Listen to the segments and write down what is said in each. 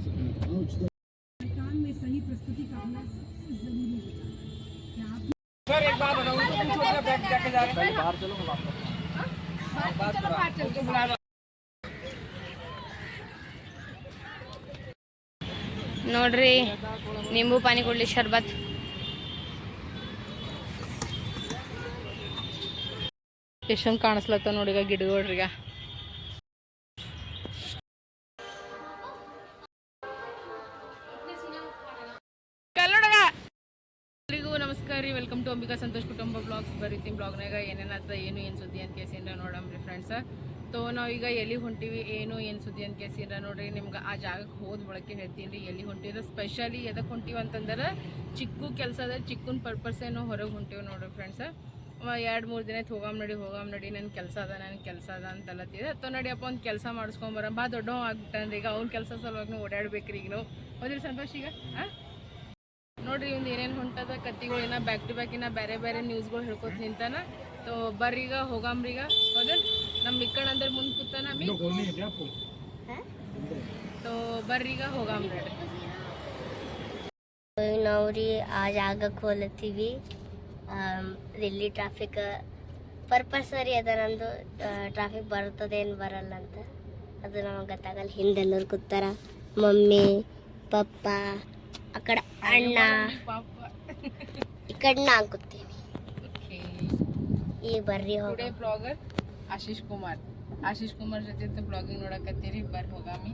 काम में सही प्रस्तुति का होना सबसे जरूरी होता है क्या आप सर एक बात बताओ उनको पूछो अपना बैग लेके जा रहे हैं बाहर चलो हम बात करते हैं बात उनको बुला लो ನೋಡ್ರಿ ನಿಂಬು ಪಾನಿ ಕೊಡ್ಲಿ ಶರ್ಬತ್ ಎಷ್ಟೊಂದು ಕಾಣಿಸ್ಲತ್ತ ನೋಡಿ ಈಗ ಗಿಡಗಳ್ರೀಗ ಟು ಅಂಬಿಕಾ ಸಂತೋಷ್ ಕುಟುಂಬ ಬ್ಲಾಗ್ಸ್ ಬರೀತೀನಿ. ಬ್ಲಾಗ್ನಾಗ ಏನೇನಾಗ್ತದೆ ಏನು ಏನು ಸುದ್ದಿ ಅಂತ ಕೇಸಿಂದ ನೋಡಮ್ರಿ ಫ್ರೆಂಡ್ಸ ತೋ, ನಾವೀಗ ಎಲ್ಲಿ ಹೊಂಟಿವಿ, ಏನು ಏನು ಸುದ್ದಿ ಅಂತ ಕೇಸಿಂದ ನೋಡ್ರಿ, ನಿಮ್ಗೆ ಆ ಜಾಗಕ್ಕೆ ಹೋದ ಬಳಕೆ ಹೇಳ್ತೀನಿ ರೀ. ಎಲ್ಲಿ ಹೊಂಟಿದ್ರೆ ಸ್ಪೆಷಲಿ ಎದಕ್ಕೆ ಹೊಂಟಿವಿ ಅಂತಂದ್ರೆ ಚಿಕ್ಕು ಕೆಲಸ ಅದ ಚಿಕ್ಕನ ಪರ್ಪಸ್ ಹೊರಗೆ ಹೊಂಟಿವಿ ನೋಡ್ರಿ ಫ್ರೆಂಡ್ಸ ಎರಡು, ಮೂರು ದಿನ ಆಯ್ತು ಹೋಗಾಮ್ ನಡಿ ಹೋಗಾಮ್ ನಡಿ ನನ್ನ ಕೆಲಸ ಅದ ನನ್ನ ಕೆಲಸ ಅದ ಅಂತಲ್ಲತ್ತಿದೆ ತೋ ನಡಿಯಪ್ಪ ಒಂದು ಕೆಲಸ ಮಾಡಿಸ್ಕೊಂಬರ ಬಾ ದೊಡ್ಡವ ಆಗ್ಬಿಟ್ಟನ್ರಿ. ಈಗ ಅವ್ನ ಕೆಲಸ ಸಲುವಾಗಿ ಓಡಾಡ್ಬೇಕ್ರಿ ಈಗ ನಾವು ಹೋದ್ರಿ ಸಂತೋಷ್ ಈಗ? ಹಾಂ ನೋಡ್ರಿ ಒಂದು ಏನೇನು ಹೊಂಟದ ಕತ್ತಿಗಳು ಏನ ಬ್ಯಾಕ್ ಟು ಬ್ಯಾಕ್ ಇನ್ನ ಬೇರೆ ಬೇರೆ ನ್ಯೂಸ್ಗಳು ಹೇಳ್ಕೊತ ನಿಂತಾನ. ತೋ ಬರ್ರೀಗ ಹೋಗಾಮ್ರೀಗ ಹೌದಾ? ನಮ್ಮ ಇಕ್ಕಣ ಅಂದ್ರೆ ಮುಂದೆ ಕೂತಾನ ಮಿ ತೋ ಬರ್ರೀಗ ಹೋಗಾಮ್ರಿ ನಾವು ರೀ ಆ ಜಾಗಕ್ಕೆ ಹೋಲತ್ತೀವಿ. ದಿಲ್ಲಿ ಟ್ರಾಫಿಕ್ ಪರ್ಪಸ್ ಸರಿ ಅದ ನಂದು. ಟ್ರಾಫಿಕ್ ಬರ್ತದೆ ಏನು ಬರಲ್ಲ ಅಂತ. ಅದು ನಮಗೆ ಗೊತ್ತಾಗಲ್ಲ. ಹಿಂದೆಲ್ಲರು ಕೂತಾರ. ಮಮ್ಮಿ ಪಪ್ಪ ಆ ಕಡೆ ಅಣ್ಣ. ಪಾಪ. ಈ ಬರ್ರಿ ಟುಡೇ ಬ್ಲಾಗರ್ ಆಶೀಶ್ ಕುಮಾರ್. ಆಶೀಶ್ ಕುಮಾರ್ ಜೊತೆ ಬ್ಲಾಗಿಂಗ್ ನೋಡಕತ್ತೀರಿ. ಬರ್ರಿ ಹೋಗಾಮಿ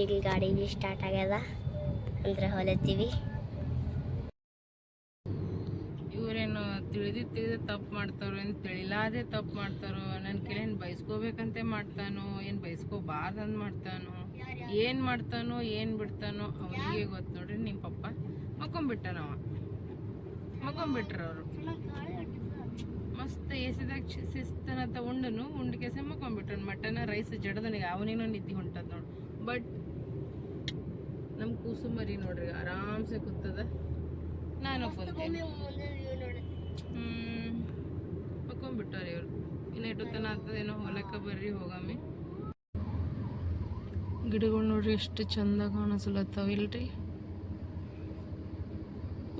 ಈಗ ಗಾಡಿ ಬಿ ಸ್ಟಾರ್ಟ್ ಆಗ್ಯದ. ಅಂದ್ರೆ ಹೊಲತ್ತೀವಿ. ಇವ್ರೇನು ತಿಳಿದು ತಿಳಿದು ತಪ್ಪು ಮಾಡ್ತಾರೋ ಏನು ತಿಳಿಲಾದೆ ತಪ್ಪು ಮಾಡ್ತಾರೋ? ನನ್ನ ಕೈಲಿ ಏನು ಬಯಸ್ಕೋಬೇಕಂತೆ ಮಾಡ್ತಾನೋ? ಏನು ಬಯಸ್ಕೋಬಾರ್ದಂದು ಮಾಡ್ತಾನೋ? ಏನು ಮಾಡ್ತಾನೋ ಏನು ಬಿಡ್ತಾನೋ ಅವನಿಗೆ ಗೊತ್ತು ನೋಡ್ರಿ ನಿಮ್ಮ ಪಪ್ಪ ಮಕ್ಕೊಂಬಿಟ್ಟನವ ಮಕ್ಕೊಂಬಿಟ್ರ ಅವರು. ಮಸ್ತ್ ಎಸಿದಾಗ ಶಿಸ್ತನತ್ತ ಉಂಡನು ಉಂಡು ಕೆಸ ಮಕ್ಕೊಂಬಿಟ್ರನು ಮಟನ ರೈಸ್ ಜಡದನಿಗೆ ಅವನೇನೋ ನಿದ್ದೆ ಹೊಂಟದ ನೋಡು. ಬಟ್ ನಮ್ಮ ಕೂಸುಮರಿ ನೋಡ್ರಿ ಆರಾಮ್ಸೆ ಕೂತದ. ನಾನು ಹ್ಮ್ ಮಕ್ಕೊಂಬಿಟ್ಟವ್ರಿ ಅವ್ರು ಇನ್ನು ಎಟ್ಟು ತನ ಆಗ್ತದೇನೋ ಹೊಲಕ್ಕ ಬರ್ರಿ ಹೋಗಾಮಿ ಗಿಡಗಳು ನೋಡ್ರಿ ಎಷ್ಟು ಚಂದ ಕಾಣಿಸ್ಲತ್ತಾವ ಇಲ್ರಿ.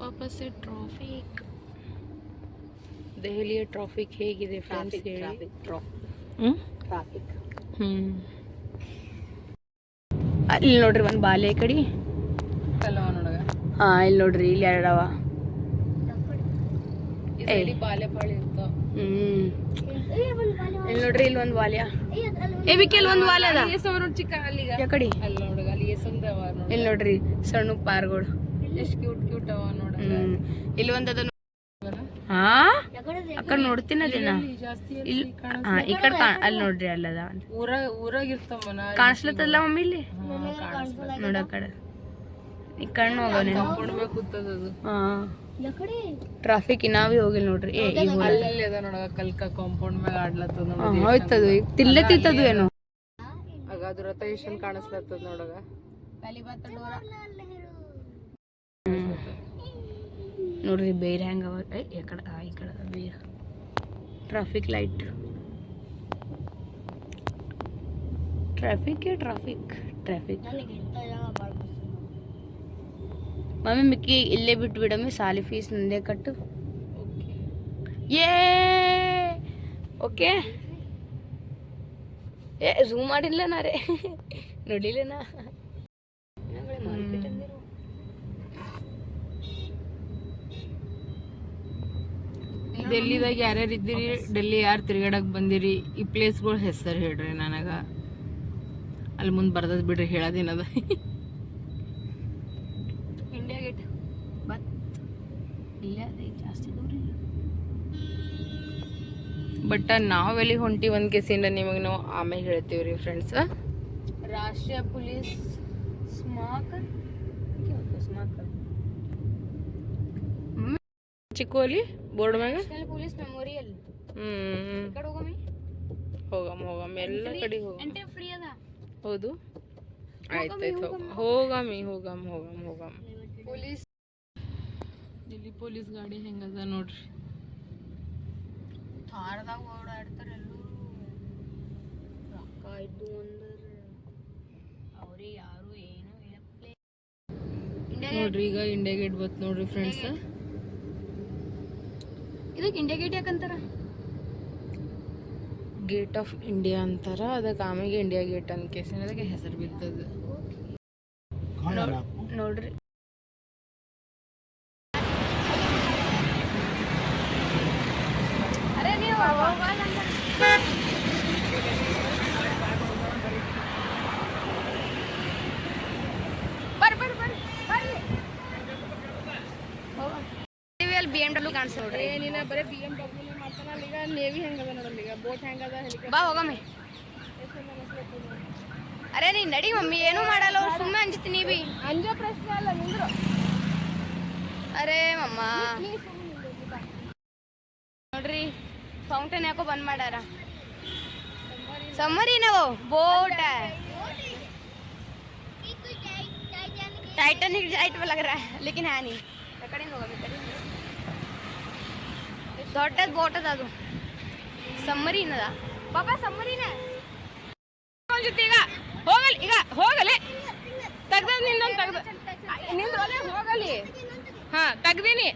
ವಾಪಸ್ ಟ್ರಾಫಿಕ್ ದೆಹಲಿಯ ಟ್ರಾಫಿಕ್ ಹೇಗಿದೆ ಫ್ರೆಂಡ್ಸ್ ಹೇಳಿ? Traffic hmm? ಇಲ್ಲಿ ನೋಡ್ರಿ ಒಂದು ಬಾಲೆ ಕಡಿ. ನೋಡಗ ಹಾ ಇಲ್ಲಿ ನೋಡ್ರಿ ಇಲ್ಲಿ ಎರಡವ. ಬಾಲೆ ಬಾಳೆ ಇರ್ತಾವ ಇಲ್ಲಿ ನೋಡ್ರಿ ಇಲ್ಲಿ ಒಂದು ವಾಲ್ಯ. ಏ ಬಿಕ್ಕೆ ಇಲ್ಲಿ ಒಂದು ವಾಲ್ಯ ಅದ? ಚಿಕ್ಕ ಅಲ್ಲಿಗ ಯಾಕಡಿ ಅಲ್ಲಿ ನೋಡಗ ಅಲ್ಲಿ ಎಸೊಂದ ಅವ ಇಲ್ಲಿ ನೋಡ್ರಿ ಸಣ್ಣ ಪಾರ್ಗಳು ಎಷ್ಟು ಕ್ಯೂಟ್ ಕ್ಯೂಟ್ ಅವ ನೋಡ ಇಲ್ಲಿ ಒಂದು ಅದ ಹಾ ಅಕ್ಕ ನೋಡ್ತೀನಿ ಅದೇನ ಇಲ್ಲಿ ಈ ಕಡೆ ಅಲ್ಲಿ ನೋಡ್ರಿ ಅಲ್ಲದ ಊರ ಊರಾಗ ಇರ್ತಾವ ಕಾಣಿಸ್ಲತ್ತಲ್ಲ ಮಮ್ಮಿ ಇಲ್ಲಿ? ನೋಡ ಕಡೆ. ಈ ಕಣ್ಣು ಹೋಗೋನೆ ಹಾ. ಟ್ರಾಫಿಕ್ ನಾವೇ ಹೋಗಿಲ್ಲ ನೋಡ್ರಿ. ಏ ಈ ಅಲ್ಲಿ ಅದ ನೋಡಗ ಕಲ್ಕ ಕಾಂಪೌಂಡ್ ಮ್ಯಾಗ ಆಡ್ಲತ್ತದ ನೋಡಿ ಹೋಯ್ತದು ತಿಲ್ಲೆ ತಿತ್ತದು ಏನು. ಆಗ ಅದು ರಥ ಎಷ್ಟೊಂದು ಕಾಣಿಸ್ಲತ್ತದ ನೋಡಗ ನೋಡ್ರಿ ಬೇರೆ ಹೆಂಗ ಈ ಕಡೆ ಆ, ಈ ಕಡೆ ಬೇರೆ. Traffic light traffic traffic traffic mummy ಮಿಕ್ಕಿ ಇಲ್ಲೇ ಬಿಟ್ಟು ಬಿಡಮ್ಮಿ ಸಾಲಿ ಫೀಸ್ ನಂದೇ ಕಟ್ಟು. ಏ ಓಕೆ ಏ ಝೂಮ್ ಮಾಡಿಲ್ಲ ನಾ ರೇ ನೋಡಿಲ್ಲ ನಾ ಡೆಲ್ಲಿದಾಗ ಯಾರ್ಯಾರು ಇದ್ದೀರಿ? ಡೆಲ್ಲಿ ಯಾರು ತಿರ್ಗಾಡಕ್ಕೆ ಬಂದಿರಿ? ಈ ಪ್ಲೇಸ್ಗಳು ಹೆಸರು ಹೇಳ್ರಿ ನನಗೆ. ಅಲ್ಲಿ ಮುಂದೆ ಬರ್ದದ್ ಬಿಡ್ರಿ ಹೇಳೋದೇನದ ಇಂಡಿಯಾ ಗೇಟ್ ಬತ್ ಇಲ್ಲೇ ಅದೇ ಜಾಸ್ತಿ ದೂರ ಇಲ್ಲ ಬಟ್ ನಾವೆಲ್ಲಿ ಹೊಂಟಿ ಒಂದ್ ಕೇಸಿಂದ ನಿಮಗೆ ನಾವು ಆಮೇಲೆ ಹೇಳ್ತೀವಿ ರೀ ಫ್ರೆಂಡ್ಸ್ ರಾಷ್ಟ್ರೀಯ ಪೊಲೀಸ್ ಸ್ಮಾಕ್ ಸ್ಮಾಕರ್ ಚಿಕ್ಕೋಲಿ ಬೋರ್ಡ್ ಮ್ಯಾಗ? Police memorial. ಹ್ಮ್. ಕಡೆ ಹೋಗಮ್ಮಿ ಹೋಗಮ್ಮ ಹೋಗಮ್ಮ ಎಲ್ಲ ಕಡೆ ಹೋಗಮ್ಮ ಎಂಟ್ರಿ ಫ್ರೀ ಅದ? ಹೌದು. ಆಯ್ತಾಯ್ತು ಹೋಗಮ್ಮಿ ಹೋಗಮ್ಮ ಹೋಗಮ್ಮ ಹೋಗಮ್ಮ ಪೊಲೀಸ್. ಇಲ್ಲಿ ಪೊಲೀಸ್ ಗಾಡಿ ಹೆಂಗದ ನೋಡ್ರಿ. ಥಾರದಾಗ ಓಡಾಡ್ತಾರೆ ಎಲ್ಲರೂ. ರೊಕ್ಕ ಇದ್ದು ಅಂದ್ರೆ ಅವ್ರಿಗೆ ಯಾರು ಏನು ನೋಡ್ರಿ ಈಗ ಇಂಡಿಯಾ ಗೇಟ್ ಬತ್ ನೋಡ್ರಿ ಫ್ರೆಂಡ್ಸ್ ಇದಕ್ಕೆ ಇಂಡಿಯಾ ಗೇಟ್ ಯಾಕಂತಾರ? ಗೇಟ್ ಆಫ್ ಇಂಡಿಯಾ ಅಂತಾರ ಅದಕ್ಕೆ ಆಮೇಲೆ ಇಂಡಿಯಾ ಗೇಟ್ ಅಂತ ಕೇಸಿನ ಅದಕ್ಕೆ ಹೆಸರು ಬಿದ್ದದ ನೋಡ್ರಿ ಅರೆ ನೀವು ಬರ್ರಿ ಬರ್ರಿ ಬರ್ರಿ ಬರ್ರಿ ಅಲ್ಲಿ ಬಿ ಎಮ್ ಡಬ್ಲ್ಯೂ ಕಾಣಿಸ್ ನೋಡ್ರಿ ಏನಿಲ್ಲ ಬರೀ ಬಿ ಎಮ್ ಡಬ್ಲ್ಯೂ ಮಾಡ್ತಾನಲ್ಲ ಈಗ ನೇವಿ ಹೆಂಗದ ನೋಡಲ್ಲ ಈಗ ಬೋಟ್ ಹೆಂಗದ ಹೆಲಿಕಾಪ್ಟರ್ ಬಾ ಹೋಗಮ್ಮೆ ಅರೆ ನೀ ನಡಿ ಮಮ್ಮಿ ಏನೂ ಮಾಡಲ್ಲ ಅವ್ರು ಸುಮ್ಮನೆ ಅಂಜತೀನಿ ಬಿ ಅಂಜೋ ಪ್ರಶ್ನೆ ಅಲ್ಲ ನಿಂದ್ರು ಅರೆ ಮಮ್ಮ ನೋಡ್ರಿ ಫೌಂಟೇನ್ ಯಾಕೋ ಬಂದ್ ಮಾಡ್ಯಾರ ಸಮ್ಮರಿ ನಾವು ಬೋಟ್ टाइटैनिक जाइट में लग रहा है लेकिन है नहीं ಕಡೆಯಿಂದ ಹೋಗಬೇಕು ದೊಡ್ಡದು ಬೋಟ್ ಅದ. ಅದು ಸಮ್ಮರಿನದ. ಪಾಪ ಸಮ್ಮರಿನ. ಜೊತೆ ಈಗ ಹೋಗಲಿ ಈಗ ಹೋಗಲಿ. ತೆಗ್ದ ನಿಂದೊಂದು ತೆಗ್ದ. ನಿಂದು ಅಲ್ಲೇ ಹೋಗಲಿ. ಹಾ ತೆಗ್ದೀನಿ.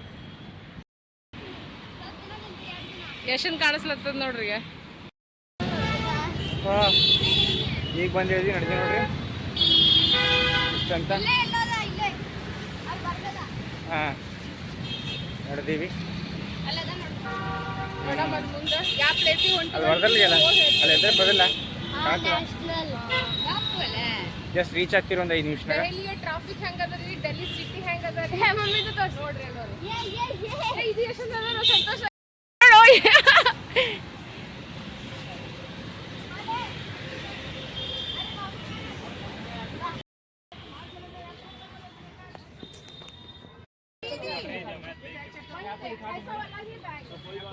ಎಷ್ಟನ್ ಕಾಣಿಸ್ಲತ್ತದ ನೋಡ್ರಿ ಈಗ. ಈಗ ಬಂದು ಹೇಳಿದ್ವಿ ನಡ್ತೀವಿ ನೋಡ್ರಿ. ಹಾ ಹಾಂ ನಡೆದೀವಿ. ಮೇಡಮ್ ಅದು ಮುಂದೆ ಯಾವ ಪ್ಲೇಸಿಗೆ ಅದು ಹೊರದಲ್ಲಿ ಅಲ್ಲ ಅಲ್ಲಿ ಎದ್ರೆ ಬರಲ್ಲ ಜಸ್ಟ್ ರೀಚ್ ಆಗ್ತಿರೋ ಒಂದು ಐದು ನಿಮಿಷನಾಗ ದೆಹಲಿಯ ಟ್ರಾಫಿಕ್ ಹೆಂಗದ ರೀ ಡೆಲ್ಲಿ ಸಿಟಿ ಹೆಂಗದ ರೀ ಮಮ್ಮಿ ನೋಡ್ರಿ ಎಲ್ಲರೂ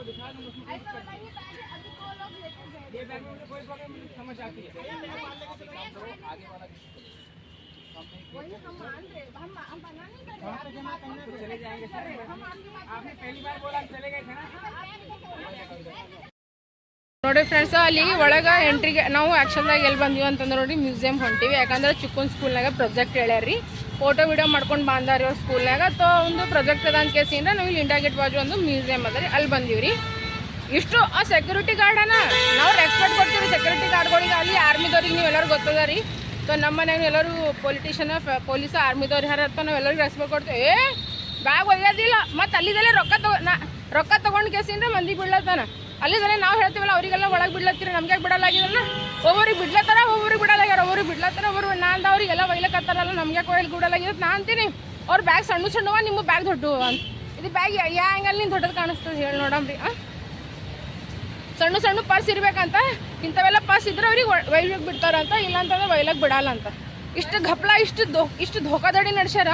ऐसा बताइए बैग अभी दो लोग लेके गए ये बैग में कोई प्रॉब्लम समझ आती है आगे वाला वही हम मान रहे नहीं कर रहे आप चले जाएँगे सर हम आपने पहली बार बोला चले गए थे ना? ನೋಡಿ ಫ್ರೆಂಡ್ಸ್ ಅಲ್ಲಿ ಒಳಗೆ ಎಂಟ್ರಿಗೆ ನಾವು ಆ್ಯಕ್ಚುಲಾಗಿ ಎಲ್ಲಿ ಬಂದೀವಿ ಅಂತಂದ್ರೆ ನೋಡಿ ಮ್ಯೂಸಿಯಂ ಹೊಂಟಿವಿ. ಯಾಕಂದ್ರೆ ಚಿಕ್ಕನ್ ಸ್ಕೂಲ್ನಾಗ ಪ್ರೊಜೆಕ್ಟ್ ಹೇಳ್ಯಾರಿ ಫೋಟೋ ವಿಡಿಯೋ ಮಾಡ್ಕೊಂಡು ಬಂದಾರಿ ಅವ್ರ ಸ್ಕೂಲ್ನಾಗ ತೋ ಒಂದು ಪ್ರೊಜೆಕ್ಟ್ ಅದ ಅಂತ ಕೇಸಿಂದ ನಾವು ಇಲ್ಲಿ ಇಂಡಿಯಾ ಗೇಟ್ ಬಾಜು ಒಂದು ಮ್ಯೂಸಿಯಂ ಅದ ರೀ. ಅಲ್ಲಿ ಬಂದೀವಿ ರೀ ಇಷ್ಟು, ಆ ಸೆಕ್ಯೂರಿಟಿ ಗಾರ್ಡನ ನಾವು ರೆಸ್ಪೆಕ್ಟ್ ಕೊಡ್ತೀವಿ ಸೆಕ್ಯೂರಿಟಿ ಗಾರ್ಡ್ಗಳಿಗೆ ಅಲ್ಲಿ ಆರ್ಮಿದವ್ರಿಗೆ ನೀವು ಎಲ್ಲರೂ ಗೊತ್ತದ ರೀ ಸೊ ನಮ್ಮ ಮನ್ಯಾಗ ಎಲ್ಲರೂ ಪೊಲಿಟಿಷಿಯನ್ ಪೊಲೀಸ್ ಆರ್ಮಿದವ್ರು ಯಾರು ಅಂತ ನಾವು ಎಲ್ಲರಿಗೂ ರೆಸ್ಪೆಕ್ಟ್ ಕೊಡ್ತೀವಿ. ಏ ಬ್ಯಾಗ್ ಒಯ್ಯೋದಿಲ್ಲ. ಮತ್ತು ಅಲ್ಲಿದಲ್ಲೇ ರೊಕ್ಕ ತಗೋ ನಾ ರೊಕ್ಕ ತಗೊಂಡು ಕೇಸಿಂದ ಮಂದಿ ಬಿಡ್ಲತ್ತಾನ ಅಲ್ಲಿದ್ದಾನೆ ನಾವು ಹೇಳ್ತೀವಲ್ಲ, ಅವರಿಗೆಲ್ಲ ಒಳಗೆ ಬಿಡ್ಲತ್ತೀರಿ, ನಮ್ಗೆ ಯಾಕೆ ಬಿಡಲಾಗಿದಲ್ಲ? ಒಬ್ಬರಿಗೆ ಬಿಡ್ಲತ್ತಾರ ಒಬ್ಬರಿಗೆ ಬಿಡಲಾಗ್ಯಾರ ಒಬ್ಬರಿಗೆ ಬಿಡ್ಲತ್ತಾರ ಒಬ್ಬರು ನಾನು ಅವ್ರಿಗೆಲ್ಲ ಒಯ್ಲಕ್ಕತ್ತಾರಲ್ಲ ನಮ್ಗೆ ಯಾಕೆ ಒಯ್ಲಿ ಬಿಡಲಾಗಿದ್ದು ನಾನು ಅಂತೀನಿ, ಅವ್ರ ಬ್ಯಾಗ್ ಸಣ್ಣ ಸಣ್ಣವ, ನಿಮ್ಮ ಬ್ಯಾಗ್ ದೊಡ್ಡವ ಅಂತ. ಇದು ಬ್ಯಾಗ್ ಯಾ ಆ್ಯಂಗಲ್ ನೀನು ದೊಡ್ಡದು ಕಾಣಿಸ್ತದೆ ಹೇಳಿ ನೋಡಮ್ರಿ ಹಾಂ ಸಣ್ಣ ಸಣ್ಣ ಪರ್ಸ್ ಇರಬೇಕಂತ, ಇಂಥವೆಲ್ಲ ಪರ್ಸ್ ಇದ್ರೆ ಅವ್ರಿಗೆ ಒಯ್ಲಕ್ಕೆ ಬಿಡ್ತಾರಂತ ಇಲ್ಲಾಂತಂದ್ರೆ ಒಯ್ಲಕ್ಕೆ ಬಿಡಲ್ಲ ಅಂತ. ಇಷ್ಟು ಘಪ್ಲ, ಇಷ್ಟು ದೋ, ಇಷ್ಟು ಧೋಕಾದಡಿ ನಡ್ಸ್ಯಾರ?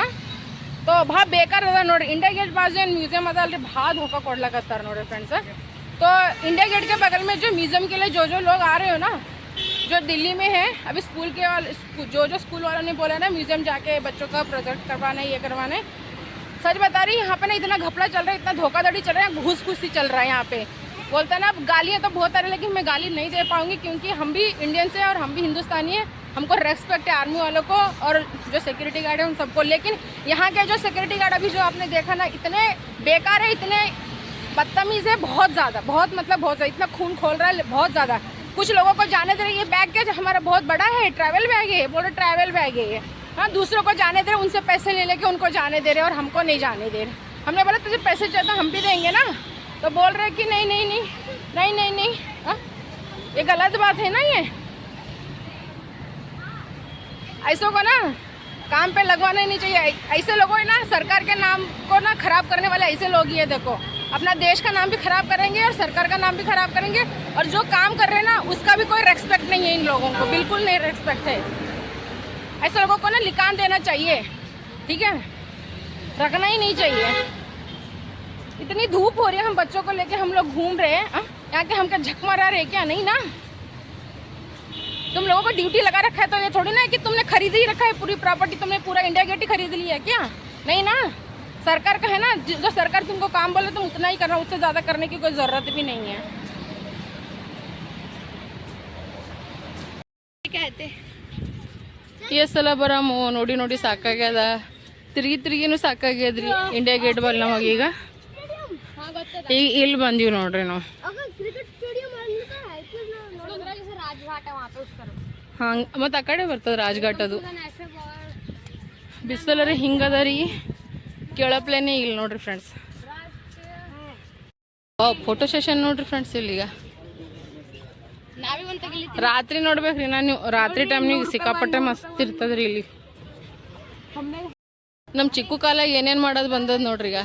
ತೋ, ಭಾಳ ಬೇಕಾರದ ನೋಡ್ರಿ ಇಂಡಿಯಾ ಗೇಟ್ ಬಾಜು ಏನು ಮ್ಯೂಸಿಯಮ್ ಅದ ಅಲ್ರಿ, ಭಾಳ ಧೋಕಾ ಕೊಡ್ಲಕತ್ತಾರ ನೋಡ್ರಿ ಫ್ರೆಂಡ್ಸ್ तो इंडिया गेट के बगल में जो म्यूज़ियम के लिए जो जो लोग आ रहे हो ना, जो दिल्ली में है, अभी स्कूल के स्कू- जो जो स्कूल वालों ने बोला ना म्यूज़ियम जाके बच्चों का प्रोजेक्ट करवाना है ये करवाना है। सच बता रही यहाँ पे ना इतना घपला चल रहा है, इतना धोखाधड़ी चल रहा है घूस घूसी चल रहा है यहाँ पे। बोलते ना, अब गालियाँ तो बहुत आ रही लेकिन मैं गाली नहीं दे पाऊँगी, क्योंकि हम भी इंडियंस हैं और हम भी हिंदुस्तानी हैं। हमको रेस्पेक्ट है आर्मी वालों को और जो सिक्योरिटी गार्ड है उन सबको। लेकिन यहाँ के जो सिक्योरिटी गार्ड अभी जो आपने देखा ना, इतने बेकार है, इतने बदतमीज है बहुत ज़्यादा, बहुत मतलब बहुत ज़्यादा, इतना खून खोल रहा है, बहुत ज़्यादा। कुछ लोगों को जाने दे रहे ये बैग क्या हमारा बहुत बड़ा है ट्रैवल बैग है, बोलो ट्रैवल बैग है ये। हाँ दूसरों को जाने दे रहे, उनसे पैसे ले लेके उनको जाने दे रहे और हमको नहीं जाने दे रहे। हमने बोला, तुझे पैसे चाहिए तो हम भी देंगे ना। तो बोल रहे कि, नहीं नहीं नहीं नहीं नहीं नहीं हाँ? ये गलत बात है ना ये। ऐसों को ना, काम पे लगवाना नहीं चाहिए। ऐसे लोगों ना, सरकार के नाम को ना खराब करने वाले ऐसे लोग ही है, देखो। अपना देश का नाम भी खराब करेंगे और सरकार का नाम भी खराब करेंगे और जो काम कर रहे हैं ना, उसका भी कोई रेस्पेक्ट नहीं है इन लोगों को। बिल्कुल नहीं रेस्पेक्ट है। ऐसे लोगों को ना लिकान देना चाहिए। ठीक है? रखना ही नहीं चाहिए। इतनी धूप हो रही है, हम बच्चों को लेके हम लोग घूम रहे हैं। हाँ? यहाँ के हमका झक मारा रहे क्या? नहीं ना? तुम लोगों को ड्यूटी लगा रखा है तो ये थोड़ी ना है कि तुमने खरीद ही रखा है पूरी प्रॉपर्टी तुमने पूरा इंडिया गेट ही खरीद लिया है क्या? नहीं ना? सरकार का है ना जो जो सरकार तुमको काम बोले तुम उतना ही करना उससे ज़्यादा करने की कोई ज़रूरत भी नहीं है ಎಷ್ಟು ಸಲ ಬರಾಮು ನೋಡಿ ನೋಡಿ ಸಾಕಾಗ್ಯದ ತಿರುಗಿ ತಿರುಗಿನೂ ಸಾಕಾಗ್ಯದ್ರಿ ಇಂಡಿಯಾ ಗೇಟ್ ಬಲ್ ನಮಗೆ ಈಗ ಈಗ ಇಲ್ಲಿ ಬಂದೀವಿ ನೋಡ್ರಿ ನಾವು क्रिकेट स्टेडियम राजघाट है वहाँ पे उसका ಹಂಗೆ ಮತ್ತು ಆ ಕಡೆ ಬರ್ತದೆ ರಾಜ್ಘಾಟ್ ಅದು ಬಿಸಿಲರಿ ಹಿಂಗದ ರೀ ಕೇಳಪ್ಲೇನೆ ಇಲ್ಲ ನೋಡ್ರಿ ಫ್ರೆಂಡ್ಸ್ ಫೋಟೋ ಸೆಷನ್ ನೋಡ್ರಿ ಫ್ರೆಂಡ್ಸ್ ಇಲ್ಲಿಗ. ರಾತ್ರಿ ನೋಡ್ಬೇಕ್ರಿ, ನಾನು ನೀವು ರಾತ್ರಿ ಟೈಮ್ನಿಗೆ ಸಿಕ್ಕಾಪಟ್ಟೆ ಮಸ್ತ್ ಇರ್ತದ್ರಿ ಇಲ್ಲಿ. ನಮ್ಮ ಚಿಕ್ಕು ಕಾಲ ಏನೇನು ಮಾಡೋದು ಬಂದದ ನೋಡ್ರಿ ಈಗ.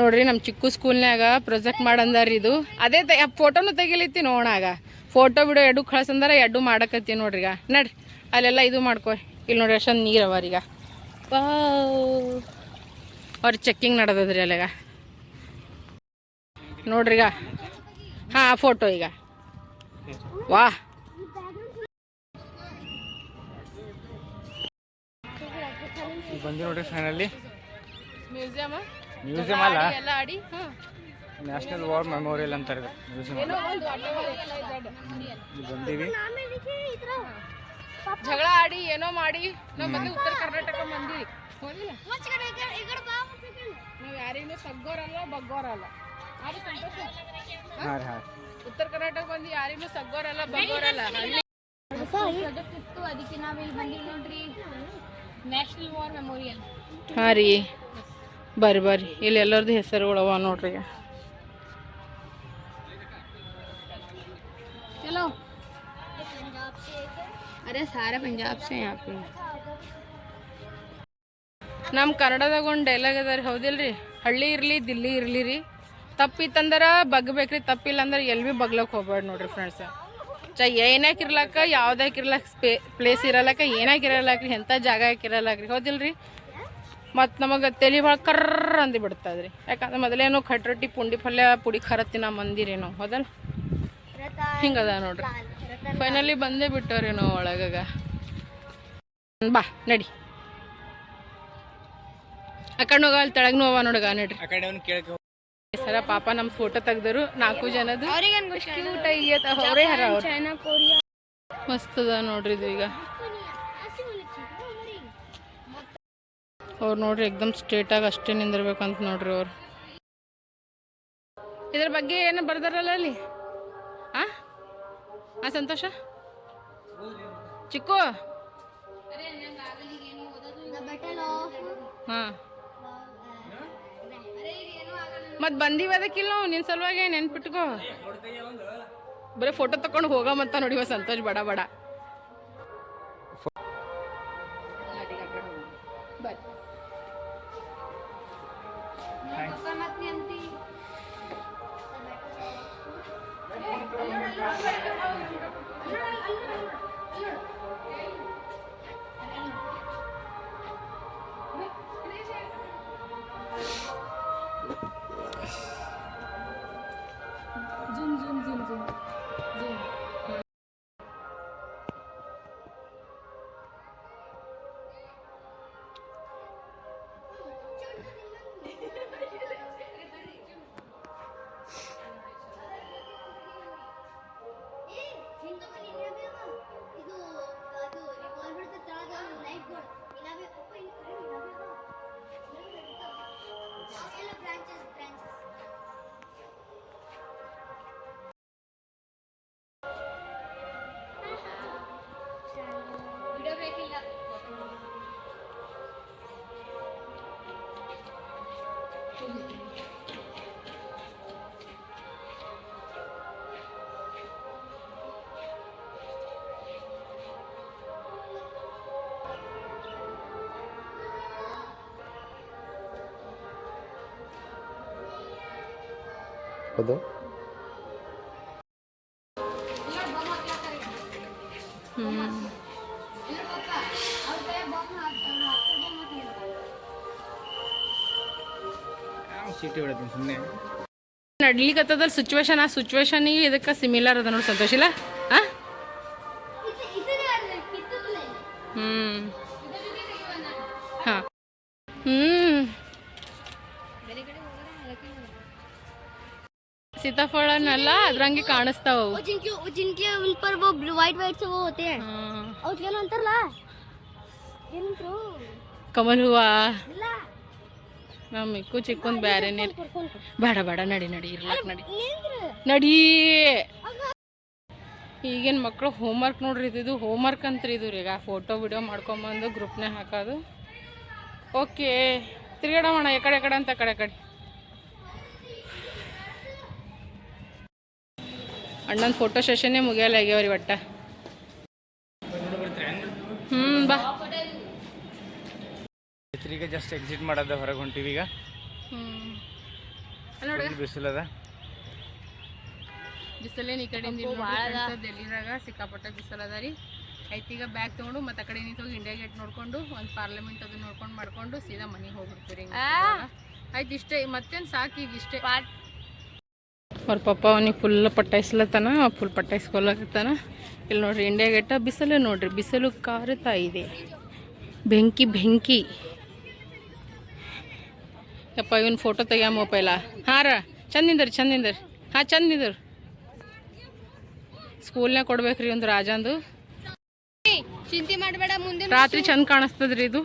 ನೋಡ್ರಿ ನಮ್ಮ ಚಿಕ್ಕು ಸ್ಕೂಲ್ನಾಗ ಪ್ರೊಜೆಕ್ಟ್ ಮಾಡಂದಾರ ಇದು. ಅದೇ ಫೋಟೋನು ತೆಗಿಲಿತ್ತಿ ನೋಡಾಗ ಫೋಟೋ ಬಿಡೋ ಎಡ್ಡು ಕಳ್ಸಂದಾರ ಎಡ್ಡು ಮಾಡಕತ್ತಿ ನೋಡ್ರಿ ಈಗ. ನಡ್ರಿ, ಅಲ್ಲೆಲ್ಲ ಇದು ಮಾಡ್ಕೊ. ಇಲ್ಲಿ ನೋಡ್ರಿ ಅಷ್ಟೊಂದು ನೀರವ ರೀ ಈಗ. ಅವ್ರ ಚೆಕ್ಕಿಂಗ್ ನಡೆದದ್ರಿ ಅಲ್ಲಿಗ. ನೋಡ್ರಿ ಈಗ. ಹಾಂ ಫೋಟೋ ಈಗ. ವಾ. ಬಂದಿ ನೋಡ್ರಿ ಫೈನಲ್ಲಿ ಮ್ಯೂಸಿಯಮ್ ಮ್ಯೂಸಿಯಂ ಅಲ್ಲ? ಎಲ್ಲ ಆಡಿ? ಹಾಂ. ನ್ಯಾಷನಲ್ ವಾರ್ ಮೆಮೋರಿಯಲ್ ಅಂತಾರೆ ಇದು. ಮ್ಯೂಸಿಯಂ ಬಂದೀವಿ. ಜಗಳ ಆಡಿ ಏನೋ ಮಾಡಿ ನಾವು ಮತ್ತೆ ಉತ್ತರ ಕರ್ನಾಟಕ ಮಂದಿ ಹೋಗಿಲ್ಲ? ನಾವು ಯಾರಿಗೂ ಸಗ್ಗೋರಲ್ಲ ಬಗ್ಗೋರಲ್ಲ. ಸಂತೋಷ. ಉತ್ತರ ಕರ್ನಾಟಕ ಬಂದು ಯಾರಿಗೂ ಸಗ್ಗೋರಲ್ಲ ಬಗ್ಗೋರಲ್ಲ. ಅದಕ್ಕೆ ನಾವು ಇಲ್ಲಿ ಬಂದಿವಿ ನೋಡ್ರಿ. ನ್ಯಾಷನಲ್ ವಾರ್ ಮೆಮೋರಿಯಲ್ ಹಾಂ ರೀ ಬರ್ರಿ ಬರ್ರಿ. ಇಲ್ಲಿ ಎಲ್ಲರದ್ದು ಹೆಸರುಗಳವ ನೋಡ್ರಿ अरे सारे पंजाब से यहाँ पे ನಮ್ಮ ಕನ್ನಡದಾಗ ಒಂದು ಡೈಲಾಗ್ ಅದ ರೀ ಹೌದಿಲ್ರಿ ಹಳ್ಳಿ ಇರಲಿ ದಿಲ್ಲಿ ಇರಲಿ ರೀ ತಪ್ಪಿತ್ತಂದ್ರೆ ಬಗ್ಬೇಕ್ರಿ ತಪ್ಪಿಲ್ಲ ಅಂದ್ರೆ ಎಲ್ಲಿ ಭೀ ಬಗ್ಲಕ್ಕೆ ಹೋಗ್ಬೇಡ ನೋಡ್ರಿ ಫ್ರೆಂಡ್ಸ್ ಚ ಏನಾಕ್ ಇರ್ಲಕ್ಕ ಯಾವ್ದಾಕ್ ಇರ್ಲಕ್ಕ ಸ್ಪೇ ಪ್ಲೇಸ್ ಇರಲಕ್ಕ ಏನಾಕ್ ಇರಲ್ಲಕ್ರಿ ಎಂಥ ಜಾಗ ಇರಲ್ಲಕ್ರಿ ಹೌದಿಲ್ರಿ ಮತ್ತು ನಮಗೆ ತಲೆ ಭಾಳ ಕರ್ರ ಅಂದು ಬಿಡ್ತದ್ರಿ ಯಾಕಂದ್ರೆ ಮೊದಲೇನೋ ಖಟ್ರೊಟ್ಟಿ ಪುಂಡಿ ಪಲ್ಯ ಪುಡಿ ಖರ ತಿನ್ನೋ ಮಂದಿರೇನೋ ಹೌದಲ್ಲ ಹಿಂಗದ ನೋಡ್ರಿ ಫೈನಲಿ ಬಂದೇ ಬಿಟ್ಟವ್ರಿ ನಾವು ಒಳಗಾಗ. ಬಾ ನಡಿ. ಅಕಡೆ ಹೋಗ ಅಲ್ಲಿ ತೆಳಗ್ ನೋವ ನೋಡಗ ನಡ್ರಿ. ಸರ ಪಾಪ ನಮ್ ಫೋಟೋ ತೆಗ್ದರು ನಾಲ್ಕು ಜನದು ಮಸ್ತ್ ಅದ ನೋಡ್ರಿ ಇದು ಈಗ. ಅವ್ರು ನೋಡ್ರಿ ಎಕ್ದಮ್ ಸ್ಟ್ರೇಟ್ ಆಗಿ ಅಷ್ಟೇ ನಿಂದಿರ್ಬೇಕಂತ ನೋಡ್ರಿ ಅವ್ರು. ಇದ್ರ ಬಗ್ಗೆ ಏನು ಬರ್ದಾರಲ್ಲ ಅಲ್ಲಿ? ಆ ಸಂತೋಷ? ಚಿಕ್ಕು? ಹಾಂ. ಮತ್ತು ಬಂದೀವಿ ಅದಕ್ಕಿಲ್ಲ ನಿನ್ನ ಸಲುವಾಗಿ ನೆನ್ಪಿಟ್ಕೋ. ಬರೀ ಫೋಟೋ ತಕೊಂಡು ಹೋಗ ಮತ್ತ ನೋಡಿ ಇವ ಸಂತೋಷ್, ಬಡ ಬಡ. ಹೌದು. ನಡ್ಲಿಕ್ಕೆ ಸಿಚುವೇಶನ್ ಆ ಸಿಚುವೇಶನಿಗೆ ಇದಕ್ಕೆ ಸಿಮಿಲರ್ ಅದ ನೋಡಿ ಸಂತೋಷ್ ಸೀತಾಫಳನೆಲ್ಲ ಅದ್ರಂಗೆ ಕಾಣಿಸ್ತಾವ ಅವು. वो जिनके वो जिनके उन पर वो ब्लू व्हाइट व्हाइट से वो होते हैं ಹ್ಮ್. और क्या अंतर ला ಏನು ಕಮಲ್ ಹೂವ ನಮ್ಮ ಮಿಕ್ಕು ಚಿಕ್ಕೊಂದು ಬ್ಯಾರೆ ನೀರು ಬೇಡ ಬೇಡ ನಡಿ ನಡಿ ಇರ್ಲಾಕ್ ನಡಿ ನಡಿ ಈಗಿನ ಮಕ್ಕಳು ಹೋಮ್ವರ್ಕ್ ನೋಡ್ರಿ ಇದು ಹೋಮ್ವರ್ಕ್ ಅಂತ ಇದು ರೀ ಈಗ ಫೋಟೋ ವಿಡಿಯೋ ಮಾಡ್ಕೊಂಬಂದು ಗ್ರೂಪ್ನಾಗ ಹಾಕೋದು ಓಕೆ ತಿರ್ಗಾಡೋಣ ಈ ಕಡೆ ಈ ಕಡೆ ಅಂತ ಆ ಕಡೆ ಈ ಕಡೆ ಅಣ್ಣನ ಫೋಟೋ ಸೆಷನ್ನೇ ಮುಗಿಯಲ್ಲ ಆಗ್ಯಾವ್ರಿ ಒಟ್ಟ. ಹ್ಞೂ ಬಾ. ಈಗ ಜಸ್ಟ್ ಎಕ್ಸಿಟ್ ಮಾಡೋದ ಹೊರಗೆ ಹೊಂಟಿವಿ ಈಗ. ಬಿಸಿಲದ ಬಿಸಿಲೇನು ಈ ಕಡೆ ಡೆಲ್ಲಿದಾಗ ಸಿಕ್ಕಾಪಟ್ಟೆ ಬಿಸಿಲದ ರೀ. ಆಯ್ತು ಈಗ ಬ್ಯಾಗ್ ತೊಗೊಂಡು ಮತ್ತೆ ಆ ಕಡೆ ನಿಂತೋಗಿ ಹೋಗಿ ಇಂಡಿಯಾ ಗೇಟ್ ನೋಡ್ಕೊಂಡು ಒಂದು ಪಾರ್ಲಿಮೆಂಟ್ ಅದು ನೋಡ್ಕೊಂಡು ಮಾಡ್ಕೊಂಡು ಸೀದಾ ಮನೆಗೆ ಹೋಗ್ಬಿಡ್ತೀರಿ ಹಿಂಗೆ ಆಯ್ತು ಇಷ್ಟೇ ಮತ್ತೇನು ಸಾಕು ಈಗ ಇಷ್ಟೇ. ಅವ್ರ ಪಪ್ಪ ಅವನಿಗೆ ಫುಲ್ ಪಟ್ಟಾಯಿಸ್ಲತ್ತಾನ ಫುಲ್ ಪಟ್ಟಾಯಿಸ್ಕೊಳಕತ್ತಾನ ಇಲ್ಲಿ ನೋಡ್ರಿ ಇಂಡಿಯಾ ಗೇಟ ಬಿಸಿಲು ನೋಡ್ರಿ ಬಿಸಿಲು ಕಾರುತ್ತಾ ಇದೆ ಬೆಂಕಿ ಬೆಂಕಿ ಯಪ್ಪ ಇವನ್ ಫೋಟೋ ತೆಗಿಯಮ್ಮ ಪೈಲ ಹಾಂ ರ ಚಂದಿಂದರಿ ಚಂದಿಂದರಿ ಹಾಂ ಚಂದಿಂದರು ಸ್ಕೂಲ್ನಾಗ ಕೊಡ್ಬೇಕ್ರಿ ಒಂದು ರಾಜಂದು ಚಿಂತೆ ಮಾಡಬೇಡ ಮುಂದೆ ರಾತ್ರಿ ಚಂದ ಕಾಣಿಸ್ತದ್ರಿ ಇದು